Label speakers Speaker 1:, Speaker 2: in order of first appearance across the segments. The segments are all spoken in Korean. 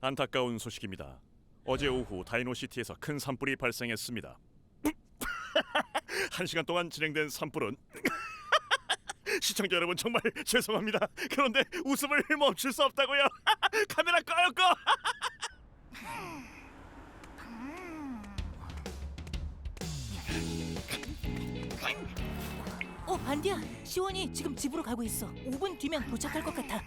Speaker 1: 안타까운 소식입니다. 어제 오후 다이노시티에서 큰 산불이 발생했습니다. 한 시간 동안 진행된 산불은 시청자 여러분 정말 죄송합니다. 그런데 웃음을 멈출 수 없다고요. 카메라 꺼요 꺼.
Speaker 2: 어 반디야 시원이 지금 집으로 가고 있어 5분 뒤면 도착할 것 같아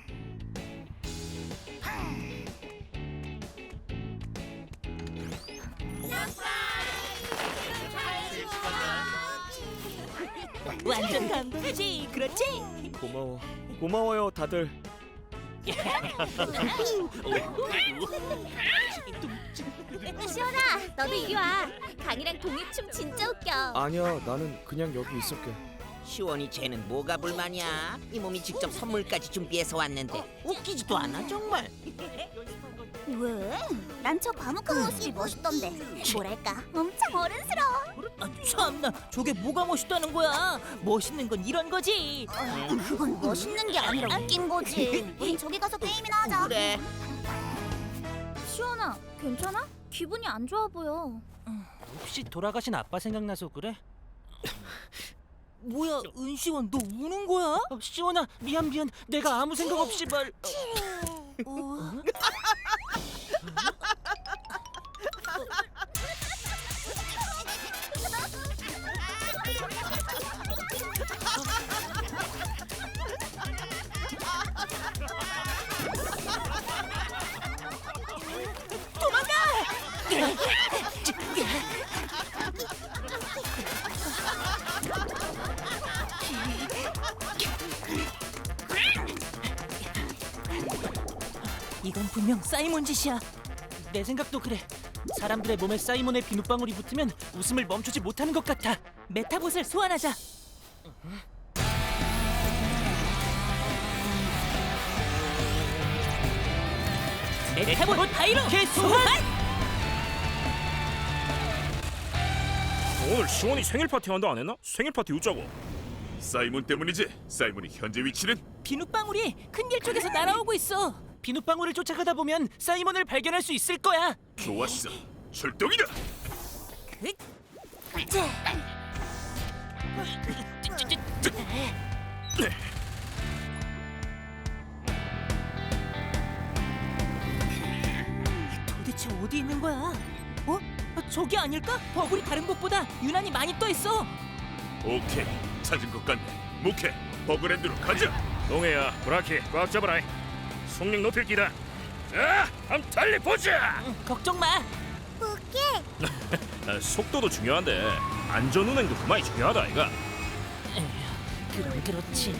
Speaker 2: 그렇지?
Speaker 3: 고마워. 고마워요, 다들.
Speaker 4: 시원아, 너도 이리 와. 강이랑 동해춤 진짜 웃겨.
Speaker 3: 아니야, 나는 그냥 여기 있을게.
Speaker 5: 시원이 쟤는 뭐가 불만이야? 이 몸이 직접 선물까지 준비해서 왔는데 웃기지도 않아 정말.
Speaker 4: 왜? 난저 과묵한 모습이 멋있던데. 뭐랄까, 엄청 어른스러워.
Speaker 2: 아, 참나 저게 뭐가 멋있다는 거야 멋있는 건 이런 거지
Speaker 4: 어, 그건 멋있는 게 아니라 웃긴 거지. 우린 저기 가서 게임이나 하자.
Speaker 5: 그래.
Speaker 4: 시원아, 괜찮아? 기분이 안 좋아 보여.
Speaker 6: 혹시 돌아가신 아빠 생각나서 그래?
Speaker 2: 뭐야 은시원 너 우는 거야?
Speaker 6: 어, 시원아 미안 미안 내가 아무 생각 없이 말
Speaker 2: 어? 이건 분명 사이먼 짓이야.
Speaker 6: 내 생각도 그래. 사람들의 몸에 사이먼의 비눗방울이 붙으면 웃음을 멈추지 못하는 것 같아.
Speaker 2: 메타봇을 소환하자. 메타봇 다이로 소환!
Speaker 7: 오늘 시원이 생일 파티 한다 안 했나? 생일 파티 웃자고.
Speaker 1: 사이먼 때문이지. 사이먼이 현재 위치는
Speaker 2: 비눗방울이 큰 길 쪽에서 날아오고 있어
Speaker 6: 비눗방울을 쫓아가다 보면 사이먼을 발견할 수 있을 거야
Speaker 1: 좋았어. 출동이다.
Speaker 2: 도대체 어디 있는 거야? 어? 아, 저기 아닐까? 버블이 다른 곳보다 유난히 많이 떠 있어.
Speaker 1: 오케이. 찾은 것 같네. 목해. 버그랜드로 가자.
Speaker 7: 동해야, 브라키, 꽉 잡아라. 속력 높일 기다. 자, 함 달리 보자.
Speaker 2: 응, 걱정 마.
Speaker 7: 아, 속도도 중요한데 안전 운행도 그만이 중요하다, 이가.
Speaker 2: 그럼 그렇지.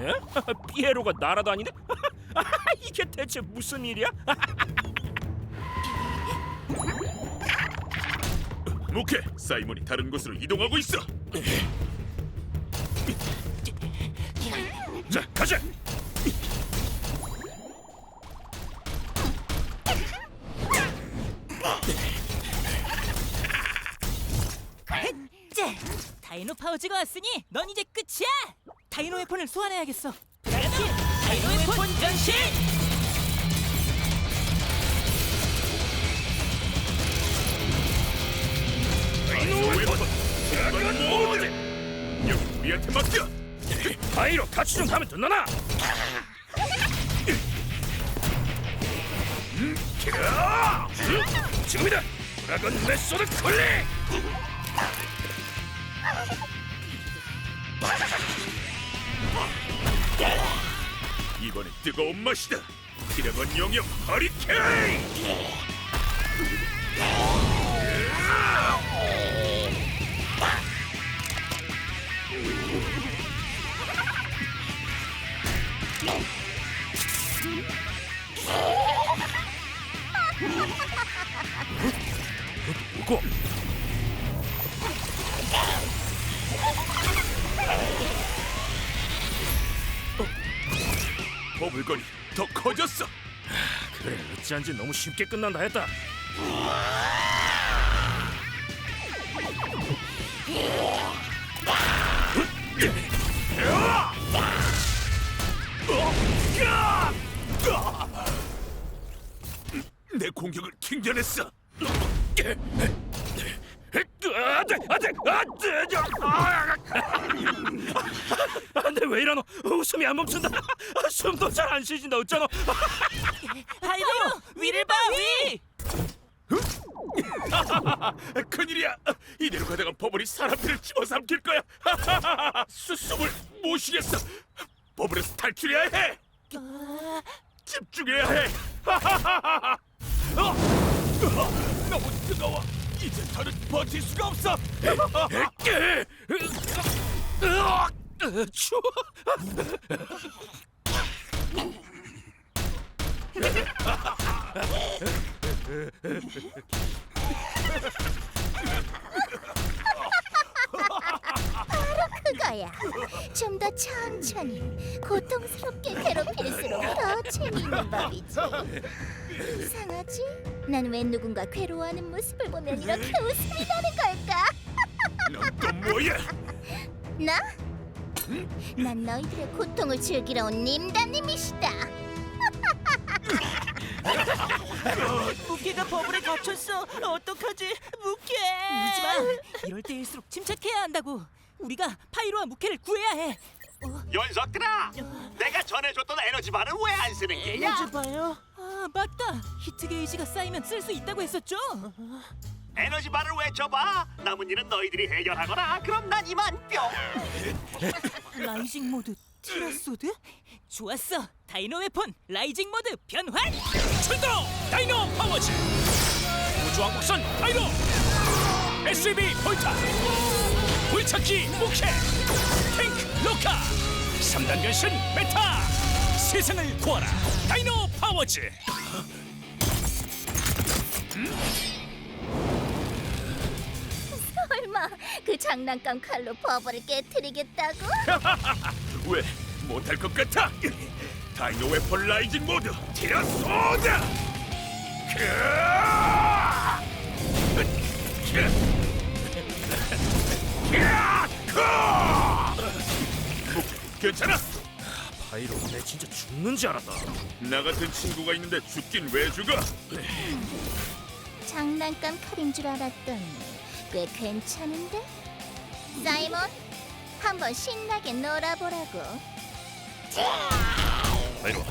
Speaker 7: 에? 피에로가 날아다니네? 이게 대체 무슨 일이야?
Speaker 1: 목해. 사이먼이 다른 곳으로 이동하고 있어.
Speaker 7: 자, 가자.
Speaker 2: 자, 다이노 파우즈가 왔으니 넌 이제 끝이야. 다이노 웨폰을 소환해야겠어. 다이노 웨폰 전신!
Speaker 1: 다이노 웨폰. 드래곤 모드. 여기 우리한테 맡겨.
Speaker 7: 바이로 같이 좀 가면?
Speaker 1: 야!
Speaker 7: 지금이다. 드라곤 메소드 컬리.
Speaker 1: 이번엔 뜨거운 맛이다. 드래곤 영역 허리케인.
Speaker 7: 없고
Speaker 1: 버블건이 더 커졌어.
Speaker 7: 그래 어찌한지 너무 쉽게 끝난다 했다
Speaker 1: 내 공격을 튕겨냈어.
Speaker 7: 안돼 안돼 안돼 안돼 왜 이러노 웃음이 안 멈춘다 숨도 잘 안 쉬진다 어쩌노
Speaker 2: 타이노 위를 봐 위.
Speaker 1: 큰일이야. 이대로 가다가 버블이 사람들을 집어삼킬 거야. 수 숨을 못 쉬겠어. 버블에서 탈출해야 해. 집중해야 해. 어? 너무 뜨거워. 이제 더는 버틸 수가 없어.
Speaker 7: 추워
Speaker 4: 그거야. 좀 더 천천히 고통스럽게 괴롭힐수록 더 재미있는 법이지. 이상하지? 난 왜 누군가 괴로워하는 모습을 보면 이렇게 웃음이 나는 걸까?
Speaker 1: 넌 또 뭐야?
Speaker 4: 나? 난 너희들의 고통을 즐기러 온 님다님이시다.
Speaker 6: 무게가 버블에 갇혔어. 어떡하지? 무게.
Speaker 2: 울지마. 이럴 때일수록 침착해야 한다고. 우리가 파이로와 무케를 구해야 해.
Speaker 8: 연석들아, 내가 전해줬던 에너지바를 왜안 쓰는 게야?
Speaker 6: 봐요.
Speaker 2: 아 맞다. 히트 게이지가 쌓이면 쓸 수 있다고 했었죠.
Speaker 8: 에너지바를 왜 줘봐? 남은 일은 너희들이 해결하거라. 그럼 난 이만 뿅.
Speaker 2: 라이징 모드 티라소드? 좋았어. 다이노 웨폰 라이징 모드 변환.
Speaker 7: 출동 다이노 파워즈 우주왕복선 다이노 SUV 폴타 불찾기 무케 탱크 로카 3단 변신 메타 세상을 구하라 다이노 파워즈
Speaker 4: 설마 그 장난감 칼로 버블을 깨뜨리겠다고?
Speaker 1: 왜 못할 것 같아? 다이노 웨폰 라이징 모드 티라소드! 괜찮아?
Speaker 7: 파이로 내 진짜 죽는 줄 알았다
Speaker 1: 나 같은 친구가 있는데 죽긴 왜 죽어?
Speaker 4: 장난감 칼인 줄 알았더니 꽤 괜찮은데? 사이먼, 한번 신나게 놀아보라고.
Speaker 7: 파이로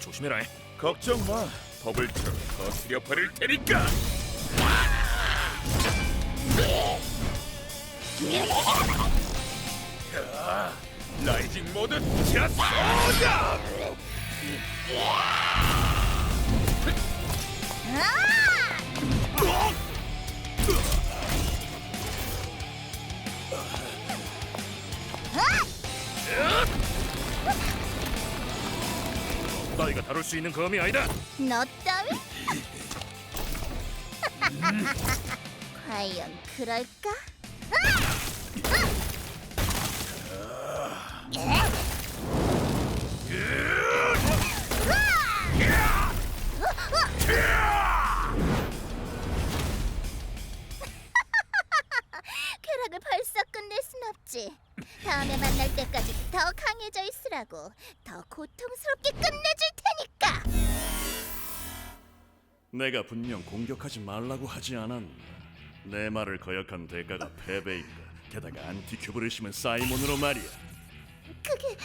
Speaker 7: 조심해라
Speaker 1: 걱정 마. 버블처럼 터뜨려 버릴 테니까. 야, 라이징 모드 티라소드!
Speaker 7: 다룰 수 있는 검이 아니다
Speaker 4: 너 따위? 과연 그럴까? 쾌락을 벌써 끝낼 순 없지. 다음에 만날 때까지 더 강해져 있으라고. 더 고통스럽게 끝내줄.
Speaker 1: 내가 분명 공격하지 말라고 하지 않았나? 내 말을 거역한 대가가 패배인가? 게다가 안티큐브를 심은 사이몬으로 말이야.
Speaker 4: 그게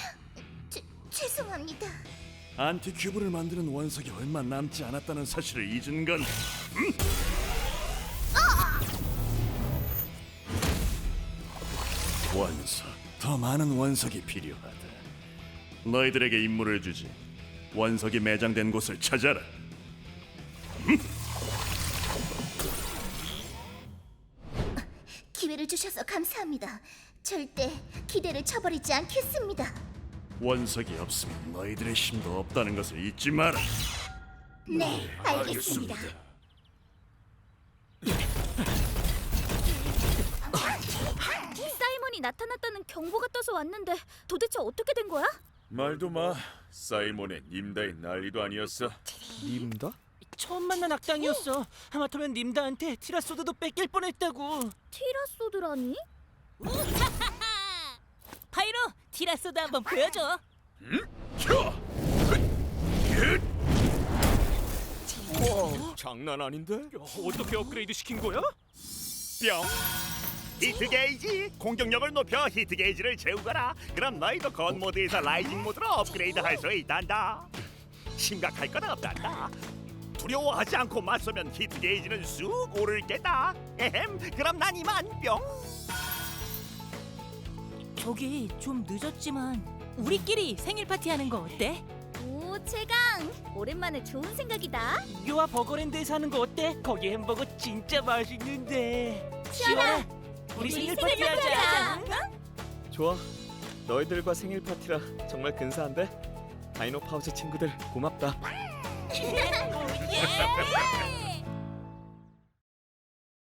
Speaker 4: 죄, 죄송합니다.
Speaker 1: 안티큐브를 만드는 원석이 얼마 남지 않았다는 사실을 잊은 건 원석 더 많은 원석이 필요하다. 너희들에게 임무를 주지. 원석이 매장된 곳을 찾아라.
Speaker 4: 기회를 주셔서 감사합니다. 절대 기대를 쳐버리지 않겠습니다.
Speaker 1: 원석이 없으면 너희들의 힘도 없다는 것을 잊지 마라.
Speaker 4: 네, 알겠습니다.
Speaker 9: 사이먼이 나타났다는 경보가 떠서 왔는데 도대체 어떻게 된 거야?
Speaker 10: 말도 마. 사이몬의 님다의 난리도 아니었어.
Speaker 3: 님다?
Speaker 6: 처음 만난 악당이었어. 하마터면 님다한테 티라소드도 뺏길 뻔했다고.
Speaker 9: 티라소드라니?
Speaker 2: 파이로 티라소드 한번 보여줘.
Speaker 3: 우와 장난 아닌데?
Speaker 6: 어떻게 업그레이드 시킨 거야?
Speaker 10: 뿅. 히트 게이지 공격력을 높여 히트 게이지를 채우거라. 그럼 너희도 건 모드에서 라이징 모드로 업그레이드 할 수 있단다. 심각할 건 없단다. 두려워하지 않고 맞서면 히트 게이지는 쑥 오를 게다. 에헴. 그럼 난 이만 뿅.
Speaker 2: 저기 좀 늦었지만 우리끼리 생일 파티 하는 거 어때?
Speaker 9: 오 최강 오랜만에 좋은 생각이다
Speaker 6: 요아 버거랜드에서 하는 거 어때? 거기 햄버거 진짜 맛있는데.
Speaker 9: 시원아,
Speaker 6: 우리 생일 파티. 하자.
Speaker 3: 좋아. 너희들과 생일 파티라 정말 근사한데? 다이노 파우치 친구들 고맙다.
Speaker 2: ー、